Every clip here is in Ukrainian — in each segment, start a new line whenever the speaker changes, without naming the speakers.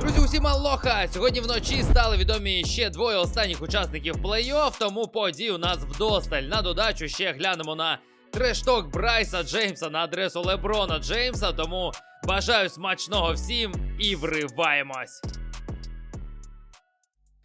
Друзі, усім алоха! Сьогодні вночі стали відомі ще двоє останніх учасників плей-офф, тому подій у нас вдосталь. На додачу ще глянемо на трешток Брайса Джеймса на адресу Леброна Джеймса. Тому бажаю смачного всім і вриваємось.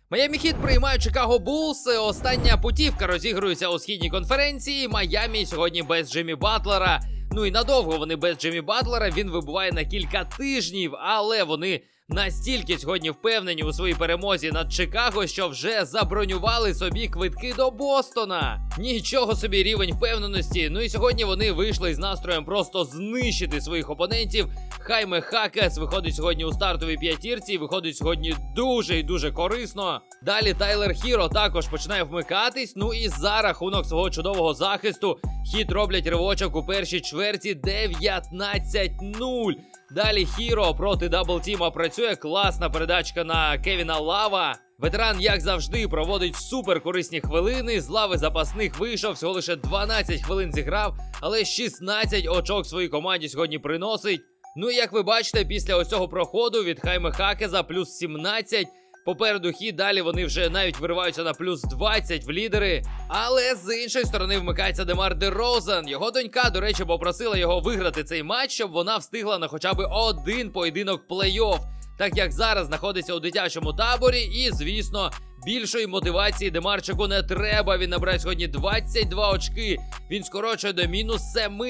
Майамі Хіт приймають Чикаго Булс. Остання путівка розігрується у східній конференції. Майамі сьогодні без Джиммі Батлера. Ну і надовго вони без Джиммі Батлера. Він вибуває на кілька тижнів, але вони настільки сьогодні впевнені у своїй перемозі над Чикаго, що вже забронювали собі квитки до Бостона. Нічого собі рівень впевненості. Ну і сьогодні вони вийшли з настроєм просто знищити своїх опонентів. Хайме Хакес виходить сьогодні у стартовій п'ятірці. Виходить сьогодні дуже і дуже корисно. Далі Тайлер Хіро також починає вмикатись. Ну і за рахунок свого чудового захисту хіт роблять ривочок у першій чверті 19-0. Далі Хіро проти даблтіма працює. Класна передачка на Кевіна Лава. Ветеран, як завжди, проводить супер корисні хвилини. З лави запасних вийшов, всього лише 12 хвилин зіграв, але 16 очок своїй команді сьогодні приносить. Ну і як ви бачите, після ось цього проходу від Хайме Хакеза плюс 17. Попереду хід далі вони вже навіть вириваються на плюс 20 в лідери. Але з іншої сторони вмикається Демар Де Розен. Його донька, до речі, попросила його виграти цей матч, щоб вона встигла на хоча б один поєдинок плей-офф. Так як зараз знаходиться у дитячому таборі, і звісно, більшої мотивації Демарчику не треба. Він набирає сьогодні 22 очки. Він скорочує до мінус 7.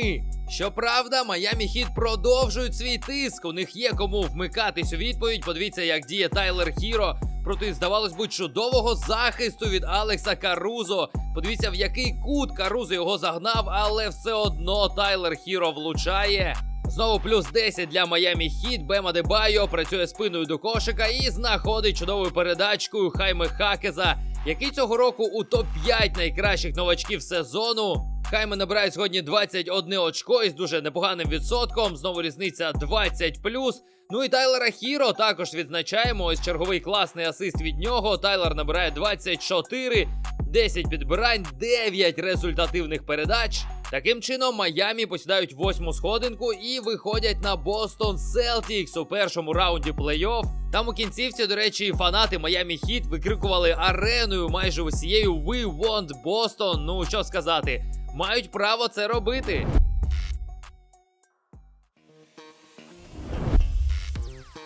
Щоправда, Майамі Хіт продовжують свій тиск. У них є кому вмикатись у відповідь. Подивіться, як діє Тайлер Хіро проти, здавалось би, чудового захисту від Алекса Карузо. Подивіться, в який кут Карузо його загнав, але все одно Тайлер Хіро влучає. Знову плюс 10 для Майамі Хіт. Бема Дебайо працює спиною до кошика і знаходить чудовою передачкою Хайме Хакеза, який цього року у топ-5 найкращих новачків сезону. Хайме набирає сьогодні 21 очко із дуже непоганим відсотком. Знову різниця 20 Ну і Тайлера Хіро також відзначаємо. Ось черговий класний асист від нього. Тайлер набирає 24, 10 підбирань, 9 результативних передач. Таким чином, Майамі посідають восьму сходинку і виходять на Бостон Селтікс у першому раунді плей-офф. Там у кінцівці, до речі, фанати Майамі Хіт викрикували ареною майже усією We want Boston. Ну що сказати, мають право це робити.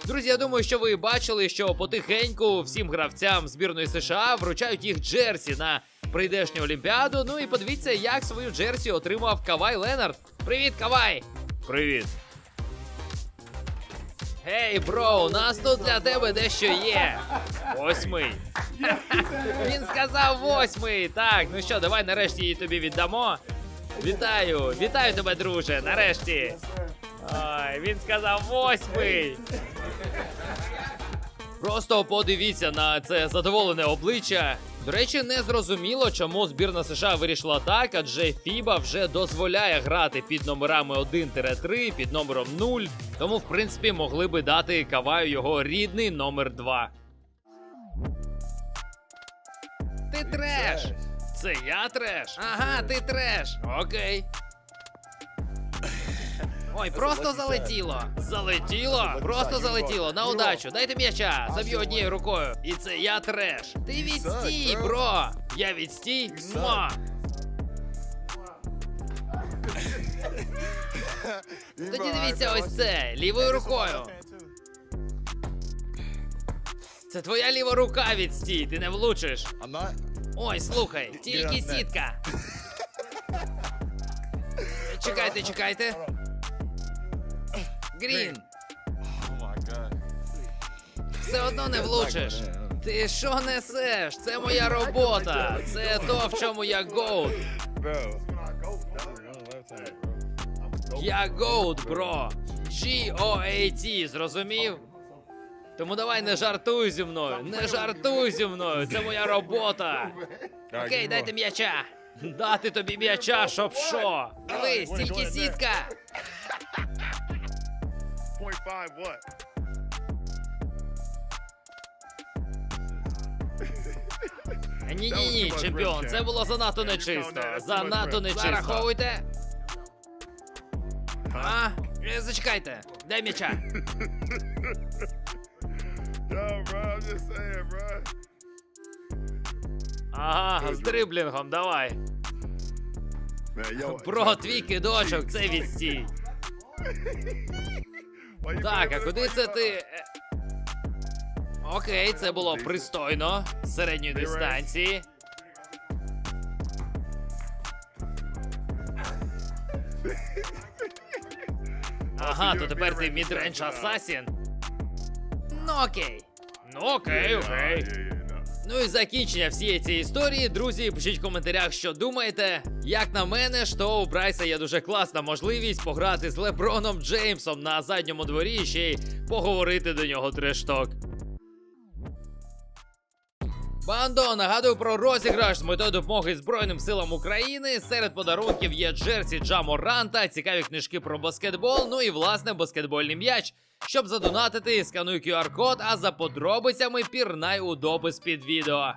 Друзі, я думаю, що ви бачили, що потихеньку всім гравцям збірної США вручають їх джерсі на прийдешню Олімпіаду. Ну і подивіться, як свою джерсі отримав Кавай Ленард. Привіт, Кавай! Привіт. Гей, бро, у нас тут для тебе дещо є. Восьмий. Він сказав восьмий. Так, ну що, давай нарешті її тобі віддамо. Вітаю, вітаю тебе, друже, нарешті. Ой, він сказав восьмий. Просто подивіться на це задоволене обличчя. До речі, не зрозуміло, чому збірна США вирішила так, адже Фіба вже дозволяє грати під номерами 1-3, під номером 0. Тому, в принципі, могли би дати Каваю його рідний номер 2. Ти треш! Це я треш? Ага, ти треш. Окей. Ой, просто залетіло. Залетіло? Просто залетіло. На удачу. Дайте м'яча. Заб'ю однією рукою. І це я треш. Ти відстій, бро. Я відстій. Ма. Тоді дивіться ось це. Лівою рукою. Це твоя ліва рука відстій, ти не влучиш. Ой, слухай, тільки сітка. Чекайте, чекайте. Грін,
Oh my god.
все одно не влучиш. Ти що несеш? Це моя робота. Це то, в чому я гоут.
Bro.
Я гоут, бро. G-O-A-T, зрозумів? Тому давай не жартуй зі мною. Не жартуй зі мною. Це моя робота. Окей, дайте м'яча. Дати тобі м'яча, щоб що? Дивись, тільки сітка.
Point five what?
Ні, ні, ні, чемпіон, це було занадто нечисто. Занадто нечисто. Зараховуйте. А? Е, Зачекайте, дай м'яча.
Yo, bro, I'm just saying, bro.
Ага, з дриблінгом, давай.
Man, yo.
Бро, твій кидочок, це відстій. Так, а куди це ти? Е, Окей, це було пристойно. З середньої дистанції. Ага, то тепер ти мідренч асасін. Ну окей. Ну окей, окей. Ну і закінчення всієї цієї історії. Друзі, пишіть в коментарях, що думаєте. Як на мене, що у Брайса є дуже класна можливість пограти з Леброном Джеймсом на задньому дворі і ще й поговорити до нього трешток. Бандо, нагадую про розіграш з метою допомоги Збройним силам України. Серед подарунків є Джерсі Джаморанта, цікаві книжки про баскетбол, ну і власне баскетбольний м'яч. Щоб задонатити, скануй QR-код, а за подробицями пірнай у допис під відео.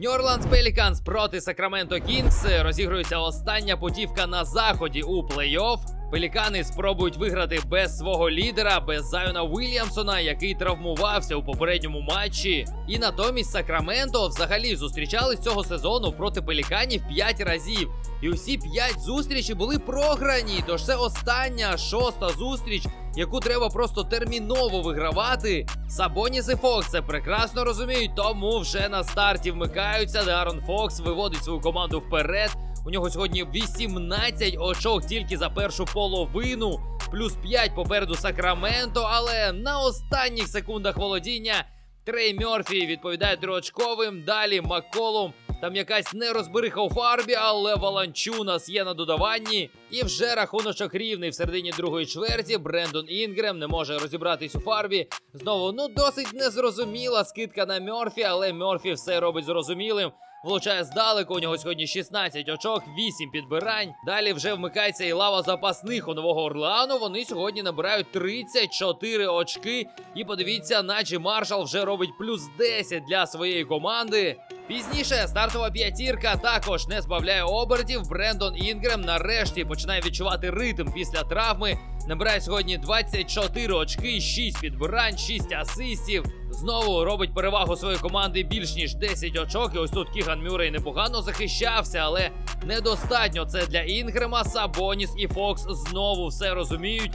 New Orleans Pelicans проти Сакраменто Кінгс розігрується остання путівка на заході у плей-офф. Пелікани спробують виграти без свого лідера, без Зайона Уільямсона, який травмувався у попередньому матчі. І натомість Сакраменто взагалі зустрічались цього сезону проти пеліканів 5 разів. І усі 5 зустрічей були програні. Тож це остання шоста зустріч, яку треба просто терміново вигравати. Сабоніс і Фокс це прекрасно розуміють, тому вже на старті вмикаються. Дарон Фокс виводить свою команду вперед. У нього сьогодні 18 очок тільки за першу половину, плюс 5 попереду Сакраменто, але на останніх секундах володіння Трей Мьорфі відповідає триочковим. Далі Макколум. Там якась нерозбериха у фарбі, але Валанчунас є на додаванні. І вже рахуночок рівний в середині другої чверті. Брендон Інгрем не може розібратись у фарбі. Знову ну досить незрозуміла скидка на Мьорфі, але Мьорфі все робить зрозумілим. Влучає здалеку, у нього сьогодні 16 очок, 8 підбирань. Далі вже вмикається і лава запасних у Нового Орлеану. Вони сьогодні набирають 34 очки. І подивіться, наче Маршал вже робить плюс 10 для своєї команди. Пізніше стартова п'ятірка також не збавляє обертів. Брендон Інгрем нарешті починає відчувати ритм після травми. Набирає сьогодні 24 очки, 6 підбирань, 6 асистів. Знову робить перевагу своєї команди більш ніж 10 очок. І ось тут Кіган Мюррей непогано захищався, але недостатньо це для Інгрема. Сабоніс і Фокс знову все розуміють.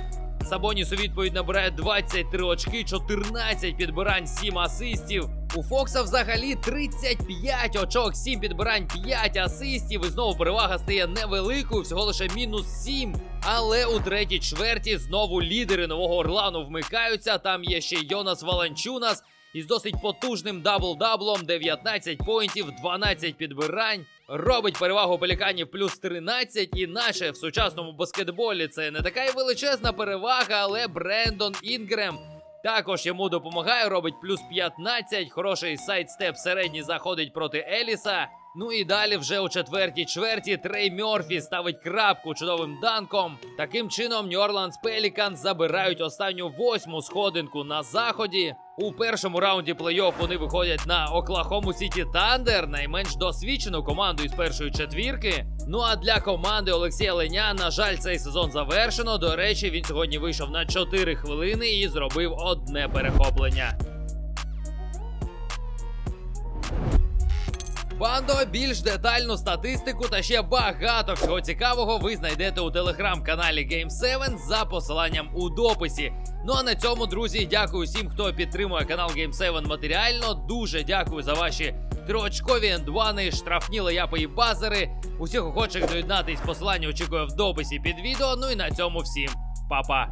Сабоніс у відповідь набирає 23 очки, 14 підбирань, 7 асистів. У Фокса взагалі 35 очок, 7 підбирань, 5 асистів. І знову перевага стає невеликою, всього лише мінус 7. Але у третій чверті знову лідери нового Орлану вмикаються. Там є ще Йонас Валанчунас із досить потужним дабл-даблом, 19 поінтів, 12 підбирань. Робить перевагу пеліканів плюс 13, іначе в сучасному баскетболі це не така й величезна перевага, але Брендон Інгрем також йому допомагає, робить плюс 15. Хороший сайдстеп середній заходить проти Еліса. Ну і далі вже у четвертій чверті Трей Мьорфі ставить крапку чудовим данком. Таким чином, Orleans Pelicans забирають останню восьму сходинку на заході. У першому раунді плей-офф вони виходять на Оклахому Сіті Тандер, найменш досвідчену команду із першої четвірки. Ну а для команди Олексія Леня, на жаль, цей сезон завершено. До речі, він сьогодні вийшов на 4 хвилини і зробив одне перехоплення. Бандо, більш детальну статистику та ще багато всього цікавого ви знайдете у телеграм-каналі Game7 за посиланням у дописі. Ну а на цьому, друзі, дякую всім, хто підтримує канал Game7 матеріально. Дуже дякую за ваші триочкові ендвани, штрафні леяпи і базери. Усіх охочих доєднатись посилання очікую в дописі під відео. Ну і на цьому всім па-па.